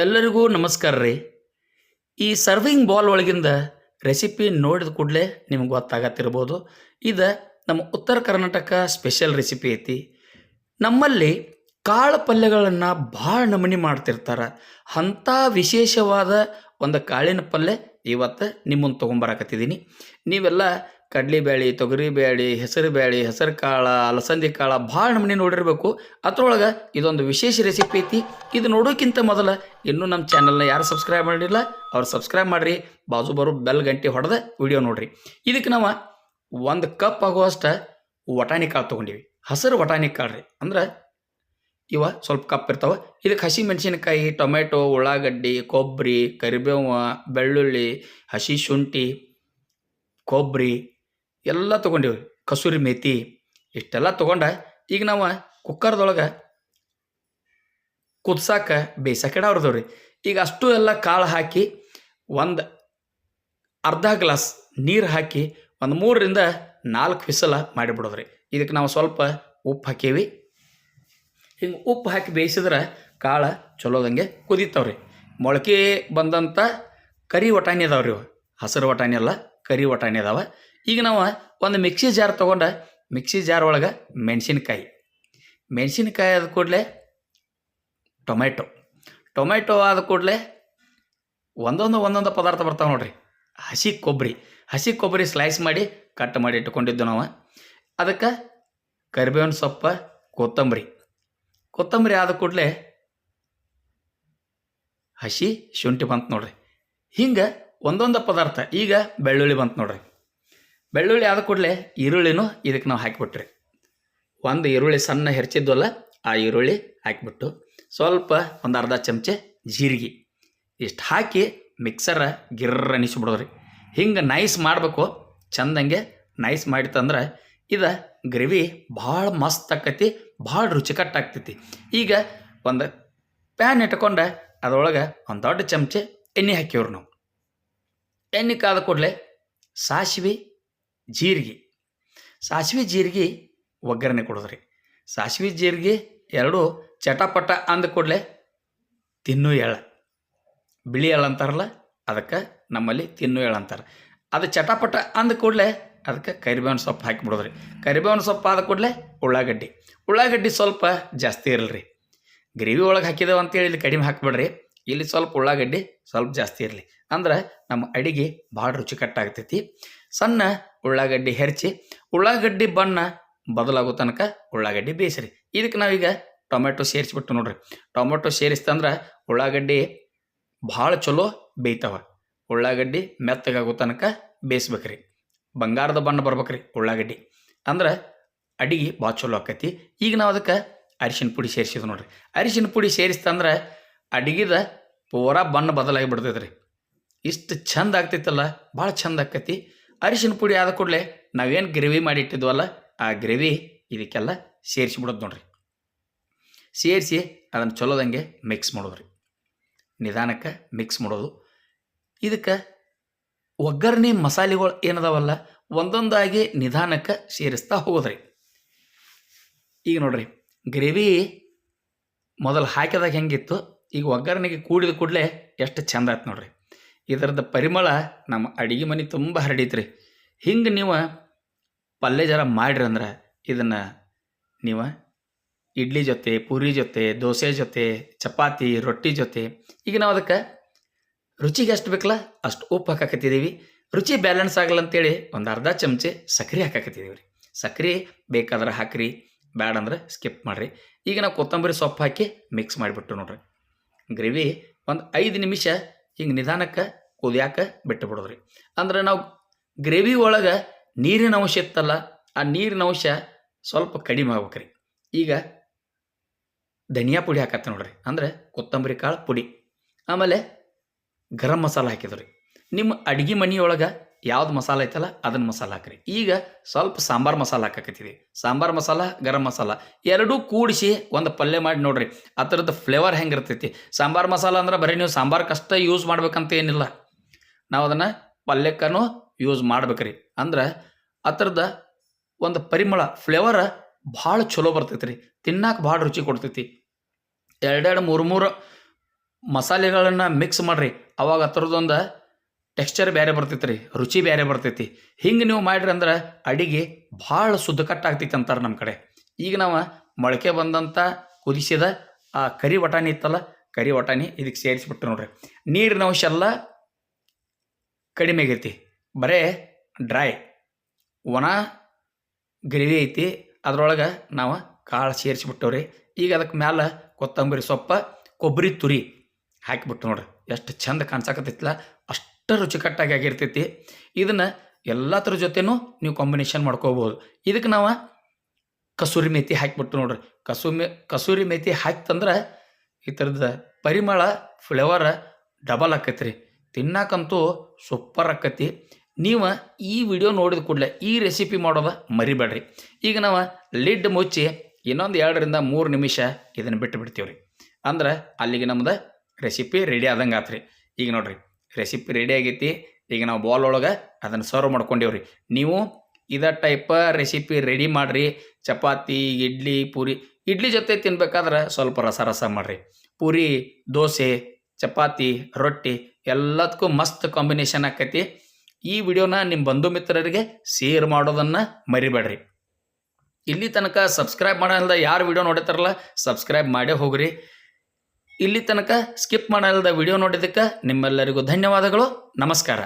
ಎಲ್ಲರಿಗೂ ನಮಸ್ಕಾರ ರೀ. ಈ ಸರ್ವಿಂಗ್ ಬಾಲ್ ಒಳಗಿಂದ ರೆಸಿಪಿ ನೋಡಿದ ಕೂಡಲೇ ನಿಮ್ಗೆ ಗೊತ್ತಾಗತ್ತಿರ್ಬೋದು. ಇದು ನಮ್ಮ ಉತ್ತರ ಕರ್ನಾಟಕ ಸ್ಪೆಷಲ್ ರೆಸಿಪಿ ಐತಿ. ನಮ್ಮಲ್ಲಿ ಕಾಳು ಪಲ್ಯಗಳನ್ನು ಭಾಳ ನಮೂನಿ ಮಾಡ್ತಿರ್ತಾರೆ. ಅಂಥ ವಿಶೇಷವಾದ ಒಂದು ಕಾಳಿನ ಪಲ್ಯ ಇವತ್ತು ನಿಮ್ಮನ್ನು ತೊಗೊಂಬರಕತ್ತಿದ್ದೀನಿ ನೀವೆಲ್ಲ ಕಡ್ಲಿಬೇಳೆ ತೊಗರಿಬೇಳೆ ಹೆಸರು ಬೇಳೆ ಹೆಸರು ಕಾಳು, ಅಲಸಂದಿ ಕಾಳು ಭಾಳ ನಮೂನಿ ನೋಡಿರಬೇಕು. ಅದ್ರೊಳಗೆ ಇದೊಂದು ವಿಶೇಷ ರೆಸಿಪಿ ಐತಿ. ಇದು ನೋಡೋಕ್ಕಿಂತ ಮೊದಲು ಇನ್ನೂ ನಮ್ಮ ಚಾನಲ್ನ ಯಾರು ಸಬ್ಸ್ಕ್ರೈಬ್ ಮಾಡಿಲ್ಲ, ಅವ್ರು ಸಬ್ಸ್ಕ್ರೈಬ್ ಮಾಡಿರಿ. ಬಾಜು ಬರೋ ಬೆಲ್ ಗಂಟೆ ಹೊಡೆದ ವಿಡಿಯೋ ನೋಡ್ರಿ. ಇದಕ್ಕೆ ನಾವು ಒಂದು ಕಪ್ ಆಗುವಷ್ಟು ವಟಾಣಿ ಕಾಳು ತೊಗೊಂಡಿವಿ. ಹಸಿರು ವಟಾಣಿ ಕಾಳು ರೀ. ಅಂದ್ರೆ ಇವ ಸ್ವಲ್ಪ ಕಪ್ ಇರ್ತಾವೆ. ಇದಕ್ಕೆ ಹಸಿ ಮೆಣಸಿನಕಾಯಿ ಟೊಮೆಟೊ ಉಳ್ಳಾಗಡ್ಡಿ ಕೊಬ್ಬರಿ ಕರಿಬೇವು, ಬೆಳ್ಳುಳ್ಳಿ, ಹಸಿ ಶುಂಠಿ ಕೊಬ್ಬರಿ ಎಲ್ಲ ತೊಗೊಂಡಿವಿ. ಕಸೂರಿ ಮೇತಿ, ಇಷ್ಟೆಲ್ಲ ತೊಗೊಂಡ ಈಗ ನಾವು ಕುಕ್ಕರ್ದೊಳಗೆ ಕುದ್ಸಾಕ ಬೇಯ್ಸಕ್ಕೆ ರೀ ಈಗ ಅಷ್ಟು ಎಲ್ಲ ಕಾಳು ಹಾಕಿ ಒಂದು ಅರ್ಧ ಗ್ಲಾಸ್ ನೀರು ಹಾಕಿ ಒಂದು ಮೂರರಿಂದ ನಾಲ್ಕು ವಿಸಲ ಮಾಡಿಬಿಡೋದ್ರಿ. ಇದಕ್ಕೆ ನಾವು ಸ್ವಲ್ಪ ಉಪ್ಪು ಹಾಕೀವಿ. ಹಿಂಗೆ ಉಪ್ಪು ಹಾಕಿ ಬೇಯಿಸಿದ್ರೆ ಕಾಳು ಚಲೋದಂಗೆ ಕುದೀತಾವ್ರಿ. ಮೊಳಕೆ ಬಂದಂಥ ಕರಿ ವಟಾಣಿ ಅದಾವ್ರಿ ಇವು. ಹಸಿರು ವಟಾಣಿ ಅಲ್ಲ, ಕರಿ ವಟಾಣಿ ಅದಾವ. ಈಗ ನಾವು ಒಂದು ಮಿಕ್ಸಿ ಜಾರ್ ತೊಗೊಂಡು ಮಿಕ್ಸಿ ಜಾರ್ ಒಳಗೆ ಮೆಣಸಿನ್ಕಾಯಿ. ಮೆಣಸಿನ್ಕಾಯಿ ಆದ ಕೂಡಲೇ ಟೊಮೆಟೊ ಟೊಮೆಟೊ ಆದ ಕೂಡಲೇ ಒಂದೊಂದು ಒಂದೊಂದು ಪದಾರ್ಥ ಬರ್ತಾವೆ ನೋಡ್ರಿ. ಹಸಿ ಕೊಬ್ಬರಿ ಹಸಿ ಕೊಬ್ಬರಿ ಸ್ಲೈಸ್ ಮಾಡಿ ಕಟ್ ಮಾಡಿ ಇಟ್ಕೊಂಡಿದ್ದು ನಾವು. ಅದಕ್ಕೆ ಕರಿಬೇವಿನ ಸೊಪ್ಪು, ಕೊತ್ತಂಬರಿ. ಕೊತ್ತಂಬರಿ ಆದ ಕೂಡಲೇ ಹಸಿ ಶುಂಠಿ ಬಂತು ನೋಡ್ರಿ. ಹಿಂಗೆ ಒಂದೊಂದು ಪದಾರ್ಥ. ಈಗ ಬೆಳ್ಳುಳ್ಳಿ ಬಂತು ನೋಡ್ರಿ. ಬೆಳ್ಳುಳ್ಳಿ ಆದ ಕೂಡಲೇ ಈರುಳ್ಳಿನೂ ಇದಕ್ಕೆ ನಾವು ಹಾಕಿಬಿಟ್ರಿ. ಒಂದು ಈರುಳ್ಳಿ ಸಣ್ಣ ಹೆರ್ಚಿದ್ವಲ್ಲ, ಆ ಈರುಳ್ಳಿ ಹಾಕಿಬಿಟ್ಟು ಸ್ವಲ್ಪ ಒಂದು ಅರ್ಧ ಚಮಚೆ ಜೀರಿಗೆ ಇಷ್ಟು ಹಾಕಿ ಮಿಕ್ಸರ ಗಿರ್ರ ಅನಿಸ್ಬಿಡೋದ್ರಿ ಹಿಂಗೆ ನೈಸ್ ಮಾಡಬೇಕು, ಚಂದಂಗೆ ನೈಸ್ ಮಾಡಿತಂದ್ರೆ ಇದು ಗ್ರೇವಿ ಭಾಳ ಮಸ್ತ್ ಆಕತಿ, ಭಾಳ ರುಚಿಕಟ್ಟಾಗ್ತೈತಿ. ಈಗ ಒಂದು ಪ್ಯಾನ್ ಇಟ್ಕೊಂಡು ಅದರೊಳಗೆ ಒಂದು ದೊಡ್ಡ ಚಮಚೆ ಎಣ್ಣೆ ಹಾಕಿವ್ರು ನಾವು. ಎಣ್ಣೆ ಕಾದ ಕೂಡಲೇ ಸಾಸಿವೆ ಜೀರಿಗೆ. ಸಾಸಿವೆ ಜೀರಿಗೆ ಒಗ್ಗರಣೆ ಕೊಡೋದ್ರಿ. ಸಾಸಿವೆ ಜೀರಿಗೆ ಎರಡು ಚಟಪಟ ಅಂದ ಕೂಡಲೇ ತಿನ್ನು ಎಳ್ಳು ಬಿಳಿ ಎಳ್ಳು ಅಂತಾರಲ್ಲ, ಅದಕ್ಕೆ ನಮ್ಮಲ್ಲಿ ತಿನ್ನು ಎಳ್ಳು ಅಂತಾರೆ. ಅದು ಚಟಪಟ ಅಂದ ಕೂಡಲೇ ಅದಕ್ಕೆ ಕರಿಬೇವಿನ ಸೊಪ್ಪು ಹಾಕಿಬಿಡೋದ್ರಿ ಕರಿಬೇವಿನ ಸೊಪ್ಪು ಆದ ಕೂಡಲೇ ಉಳ್ಳಾಗಡ್ಡಿ. ಉಳ್ಳಾಗಡ್ಡಿ ಸ್ವಲ್ಪ ಜಾಸ್ತಿ ಇರಲಿ ಗ್ರೇವಿ ಒಳಗೆ ಹಾಕಿದೇವು ಅಂತೇಳಿ ಇಲ್ಲಿ ಕಡಿಮೆ ಹಾಕ್ಬೇಡ್ರಿ. ಇಲ್ಲಿ ಸ್ವಲ್ಪ ಉಳ್ಳಾಗಡ್ಡಿ ಸ್ವಲ್ಪ ಜಾಸ್ತಿ ಇರಲಿ. ಅಂದ್ರೆ ನಮ್ಮ ಅಡಿಗೆ ಭಾಳ ರುಚಿಕಟ್ಟಾಗ್ತೈತಿ. ಸಣ್ಣ ಉಳ್ಳಾಗಡ್ಡಿ ಹೆರ್ಚಿ, ಉಳ್ಳಾಗಡ್ಡಿ ಬಣ್ಣ ಬದಲಾಗೋ ತನಕ ಉಳ್ಳಾಗಡ್ಡಿ ಬೇಯಿಸ್ರಿ. ಇದಕ್ಕೆ ನಾವೀಗ ಟೊಮೆಟೊ ಸೇರಿಸ್ಬಿಟ್ಟು ನೋಡ್ರಿ. ಟೊಮೆಟೊ ಸೇರಿಸ್ತಂದ್ರೆ ಉಳ್ಳಾಗಡ್ಡಿ ಭಾಳ ಚಲೋ ಬೇಯ್ತಾವ. ಉಳ್ಳಾಗಡ್ಡಿ ಮೆತ್ತಗಾಗೋ ತನಕ ಬೇಯಿಸ್ಬೇಕ್ರಿ. ಬಂಗಾರದ ಬಣ್ಣ ಬರ್ಬೇಕ್ರಿ ಉಳ್ಳಾಗಡ್ಡಿ. ಅಂದ್ರೆ ಅಡಿಗೆ ಭಾಳ ಚಲೋ ಆಕೈತಿ. ಈಗ ನಾವು ಅದಕ್ಕೆ ಅರಿಶಿನ ಪುಡಿ ಸೇರಿಸಿದ್ವಿ ನೋಡ್ರಿ. ಅರಿಶಿನ ಪುಡಿ ಸೇರಿಸ್ತಂದ್ರೆ ಅಡಿಗೆದ ಪೂರಾ ಬಣ್ಣ ಬದಲಾಗಿ ಬಿಡ್ತೈತೆ ರೀ ಇಷ್ಟು ಚಂದ ಆಗ್ತೈತಲ್ಲ, ಭಾಳ ಚಂದ ಆಕೈತಿ. ಅರಿಶಿನ ಪುಡಿ ಆದ ಕೂಡಲೇ ನಾವೇನು ಗ್ರೇವಿ ಮಾಡಿಟ್ಟಿದ್ವಲ್ಲ, ಆ ಗ್ರೇವಿ ಇದಕ್ಕೆಲ್ಲ ಸೇರಿಸಿಬಿಡೋದು ನೋಡ್ರಿ. ಸೇರಿಸಿ ಅದನ್ನು ಚಲೋದಂಗೆ ಮಿಕ್ಸ್ ಮಾಡೋದ್ರಿ. ನಿಧಾನಕ್ಕೆ ಮಿಕ್ಸ್ ಮಾಡೋದು. ಇದಕ್ಕೆ ಒಗ್ಗರಣೆ ಮಸಾಲೆಗಳು ಏನದಾವಲ್ಲ, ಒಂದೊಂದಾಗಿ ನಿಧಾನಕ್ಕೆ ಸೇರಿಸ್ತಾ ಹೋಗೋದ್ರಿ. ಈಗ ನೋಡ್ರಿ, ಗ್ರೇವಿ ಮೊದಲು ಹಾಕಿದಾಗ ಹೆಂಗಿತ್ತು, ಈಗ ಒಗ್ಗರಣೆಗೆ ಕೂಡಿದ ಕೂಡಲೇ ಎಷ್ಟು ಚೆಂದ ಆಯ್ತು ನೋಡ್ರಿ. ಇದರದ ಪರಿಮಳ ನಮ್ಮ ಅಡಿಗೆ ಮನೆ ತುಂಬ ಹರಡೈತ್ರಿ. ಹಿಂಗೆ ನೀವು ಪಲ್ಯ ಜರ ಮಾಡ್ರಿ ಅಂದ್ರೆ ಇದನ್ನು ನೀವು ಇಡ್ಲಿ ಜೊತೆ, ಪೂರಿ ಜೊತೆ, ದೋಸೆ ಜೊತೆ, ಚಪಾತಿ, ರೊಟ್ಟಿ ಜೊತೆ. ಈಗ ನಾವು ಅದಕ್ಕೆ ರುಚಿಗೆ ಎಷ್ಟು ಬೇಕಲ್ಲ ಅಷ್ಟು ಉಪ್ಪು ಹಾಕಾಕತ್ತಿದ್ದೀವಿ ರುಚಿ ಬ್ಯಾಲೆನ್ಸ್ ಆಗಲ್ಲ ಅಂತೇಳಿ ಒಂದು ಅರ್ಧ ಚಮಚೆ ಸಕ್ಕರೆ ಹಾಕಾಕತ್ತಿದ್ದೀವಿ ರೀ ಸಕ್ಕರೆ ಬೇಕಾದ್ರೆ ಹಾಕ್ರಿ, ಬ್ಯಾಡ ಅಂದ್ರೆ ಸ್ಕಿಪ್ ಮಾಡಿರಿ. ಈಗ ನಾವು ಕೊತ್ತಂಬರಿ ಸೊಪ್ಪು ಹಾಕಿ ಮಿಕ್ಸ್ ಮಾಡಿಬಿಟ್ಟು ನೋಡ್ರಿ. ಗ್ರೇವಿ ಒಂದು ಐದು ನಿಮಿಷ ಹಿಂಗೆ ನಿಧಾನಕ್ಕೆ ಕುದಿಯಾಕ ಬಿಟ್ಟು ಬಿಡೋದ್ರಿ ಅಂದ್ರೆ ನಾವು ಗ್ರೇವಿ ಒಳಗೆ ನೀರಿನ ಅಂಶ ಇತ್ತಲ್ಲ, ಆ ನೀರಿನ ಅಂಶ ಸ್ವಲ್ಪ ಕಡಿಮೆ ಆಗ್ಬೇಕ್ರಿ. ಈಗ ಧನಿಯಾ ಪುಡಿ ಹಾಕತ್ತೆ ನೋಡ್ರಿ, ಅಂದ್ರೆ ಕೊತ್ತಂಬರಿ ಕಾಳು ಪುಡಿ. ಆಮೇಲೆ ಗರಂ ಮಸಾಲ ಹಾಕಿದ್ರಿ. ನಿಮ್ಮ ಅಡುಗೆ ಮನೆಯೊಳಗೆ ಯಾವ್ದು ಮಸಾಲ ಐತಲ್ಲ ಅದನ್ನ ಮಸಾಲ ಹಾಕ್ರಿ. ಈಗ ಸ್ವಲ್ಪ ಸಾಂಬಾರು ಮಸಾಲ ಹಾಕಕತ್ತಿದೆ ಸಾಂಬಾರು ಮಸಾಲ, ಗರಂ ಮಸಾಲ ಎರಡೂ ಕೂಡಿಸಿ ಒಂದು ಪಲ್ಯ ಮಾಡಿ ನೋಡ್ರಿ. ಆ ಥರದ್ದು ಫ್ಲೇವರ್ ಹೆಂಗಿರ್ತೈತಿ ಸಾಂಬಾರು ಮಸಾಲ ಅಂದ್ರೆ ಬರೀ ನೀವು ಸಾಂಬಾರ್ಕಷ್ಟೇ ಯೂಸ್ ಮಾಡ್ಬೇಕಂತ ಏನಿಲ್ಲ. ನಾವು ಅದನ್ನು ಪಲ್ಯಕ್ಕೂ ಯೂಸ್ ಮಾಡ್ಬೇಕ್ರಿ. ಅಂದ್ರೆ ಆ ಥರದ ಒಂದು ಪರಿಮಳ ಫ್ಲೇವರ್ ಭಾಳ ಚಲೋ ಬರ್ತೈತೆ ರೀ ತಿನ್ನಕ್ಕೆ ಭಾಳ ರುಚಿ ಕೊಡ್ತೈತಿ. ಎರಡೆರಡು ಮೂರು ಮೂರು ಮಸಾಲೆಗಳನ್ನು ಮಿಕ್ಸ್ ಮಾಡಿರಿ. ಅವಾಗ ಆ ಥರದೊಂದು ಟೆಕ್ಸ್ಚರ್ ಬೇರೆ ಬರ್ತೈತೆ ರೀ ರುಚಿ ಬೇರೆ ಬರ್ತೈತಿ. ಹಿಂಗೆ ನೀವು ಮಾಡಿರಿ ಅಂದ್ರೆ ಅಡಿಗೆ ಭಾಳ ಶುದ್ಧಕಟ್ಟಾಗ್ತೈತಿ ಅಂತಾರೆ ನಮ್ಮ ಕಡೆ. ಈಗ ನಾವು ಮೊಳಕೆ ಬಂದಂಥ ಕುದಿಸಿದ ಆ ಕರಿ ವಟಾಣಿ ಇತ್ತಲ್ಲ, ಕರಿ ವಟಾಣಿ ಇದಕ್ಕೆ ಸೇರಿಸ್ಬಿಟ್ಟು ನೋಡ್ರಿ. ನೀರಿನ ಅಂಶ ಎಲ್ಲ ಕಡಿಮೆ ಆಗೈತಿ, ಬರೇ ಡ್ರೈ ಒಣ ಗ್ರೇವಿ ಐತಿ, ಅದರೊಳಗೆ ನಾವು ಕಾಳು ಸೇರಿಸಿಬಿಟ್ಟವ್ರಿ. ಈಗ ಅದಕ್ಕೆ ಮ್ಯಾಲೆ ಕೊತ್ತಂಬರಿ ಸೊಪ್ಪ, ಕೊಬ್ಬರಿ ತುರಿ ಹಾಕಿಬಿಟ್ಟು ನೋಡ್ರಿ. ಎಷ್ಟು ಚಂದ ಕಾಣ್ಸಕತ್ತೈತಿಲ್ಲ ಅಷ್ಟು ರುಚಿಕಟ್ಟಾಗಿ ಆಗಿರ್ತೈತಿ. ಇದನ್ನು ಎಲ್ಲದ್ರ ಜೊತೆನೂ ನೀವು ಕಾಂಬಿನೇಷನ್ ಮಾಡ್ಕೋಬೋದು. ಇದಕ್ಕೆ ನಾವು ಕಸೂರಿ ಮೇಥಿ ಹಾಕಿಬಿಟ್ಟು ನೋಡ್ರಿ. ಕಸೂ ಮೆ, ಕಸೂರಿ ಮೇಥಿ ಹಾಕ್ತಂದ್ರೆ ಈ ಥರದ ಪರಿಮಳ ಫ್ಲೇವರ್ ಡಬಲ್ ಆಕೈತಿ ರೀ ತಿನ್ನಕ್ಕಂತೂ ಸೂಪರ್ ಆಕತಿ. ನೀವು ಈ ವಿಡಿಯೋ ನೋಡಿದ ಕೂಡಲೇ ಈ ರೆಸಿಪಿ ಮಾಡೋದ ಮರಿಬೇಡ್ರಿ. ಈಗ ನಾವು ಲಿಡ್ ಮುಚ್ಚಿ ಇನ್ನೊಂದು ಎರಡರಿಂದ ಮೂರು ನಿಮಿಷ ಇದನ್ನು ಬಿಟ್ಟು ಬಿಡ್ತೀವಿ ರೀ ಅಂದ್ರೆ ಅಲ್ಲಿಗೆ ನಮ್ದು ರೆಸಿಪಿ ರೆಡಿ ಆದಂಗೆ ಆತ್ರಿ ಈಗ ನೋಡ್ರಿ. ರೆಸಿಪಿ ರೆಡಿ ಆಗೈತಿ. ಈಗ ನಾವು ಬಾಲ್ ಒಳಗೆ ಅದನ್ನು ಸರ್ವ್ ಮಾಡ್ಕೊಂಡೇವ್ರಿ. ನೀವು ಇದೇ ಟೈಪ ರೆಸಿಪಿ ರೆಡಿ ಮಾಡಿರಿ. ಚಪಾತಿ, ಇಡ್ಲಿ, ಪೂರಿ. ಇಡ್ಲಿ ಜೊತೆ ತಿನ್ಬೇಕಾದ್ರೆ ಸ್ವಲ್ಪ ರಸ ರಸ ಮಾಡಿರಿ. ಪೂರಿ, ದೋಸೆ, ಚಪಾತಿ, ರೊಟ್ಟಿ ಎಲ್ಲದಕ್ಕೂ ಮಸ್ತ್ ಕಾಂಬಿನೇಷನ್ ಆಕೈತಿ. ಈ ವಿಡಿಯೋನ ನಿಮ್ಮ ಬಂಧು ಮಿತ್ರರಿಗೆ ಶೇರ್ ಮಾಡೋದನ್ನು ಮರಿಬೇಡ್ರಿ. ಇಲ್ಲಿ ತನಕ ಸಬ್ಸ್ಕ್ರೈಬ್ ಮಾಡಲ್ದ ಯಾರು ವಿಡಿಯೋ ನೋಡಿತಾರಲ್ಲ ಸಬ್ಸ್ಕ್ರೈಬ್ ಮಾಡೇ ಹೋಗ್ರಿ. ಇಲ್ಲಿ ತನಕ ಸ್ಕಿಪ್ ಮಾಡಲ್ದ ವಿಡಿಯೋ ನೋಡಿದ್ದಕ್ಕೆ ನಿಮ್ಮೆಲ್ಲರಿಗೂ ಧನ್ಯವಾದಗಳು. ನಮಸ್ಕಾರ.